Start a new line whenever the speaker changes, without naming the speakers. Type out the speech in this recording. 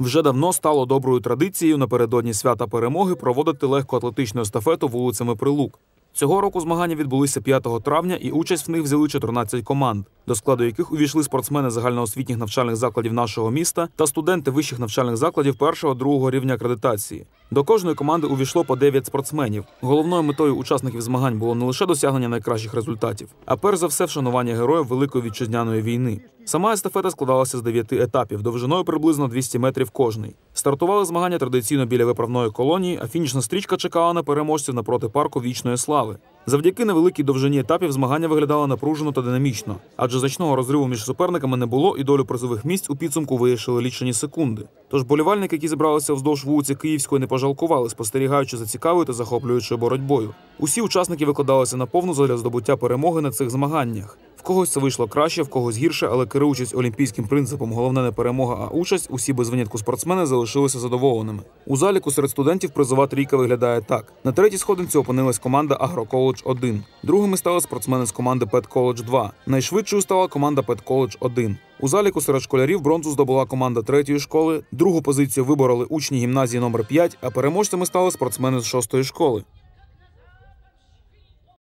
Вже давно стало доброю традицією напередодні свята перемоги проводити легкоатлетичну естафету вулицями Прилук. Цього року змагання відбулися 5 травня, і участь в них взяли 14 команд, до складу яких увійшли спортсмени загальноосвітніх навчальних закладів нашого міста та студенти вищих навчальних закладів першого другого рівня акредитації. До кожної команди увійшло по 9 спортсменів. Головною метою учасників змагань було не лише досягнення найкращих результатів, а перш за все вшанування героїв Великої вітчизняної війни. Сама естафета складалася з 9 етапів, довжиною приблизно 200 метрів кожний. Стартували змагання традиційно біля виправної колонії, а фінішна стрічка чекала на переможців напроти парку вічної слави. Завдяки невеликій довжині етапів змагання виглядало напружено та динамічно, адже значного розриву між суперниками не було, і долю призових місць у підсумку вирішили лічені секунди. Тож болівальники, які зібралися вздовж вулиці Київської, не пожалкували, спостерігаючи за цікавою та захоплюючою боротьбою. Усі учасники викладалися на повну задля здобуття перемоги на цих змаганнях. Когось це вийшло краще, в когось гірше, але керуючись олімпійським принципом, головне не перемога, а участь, усі без винятку спортсмени залишилися задоволеними. У заліку серед студентів призова трійка виглядає так: на третій сходинці опинилась команда Агроколедж 1 Другими стали спортсмени з команди Пет Коледж 2 Найшвидшою стала команда Пет Коледж 1 У заліку серед школярів бронзу здобула команда третьої школи. Другу позицію вибороли учні гімназії номер 5 а переможцями стали спортсмени з шостої школи.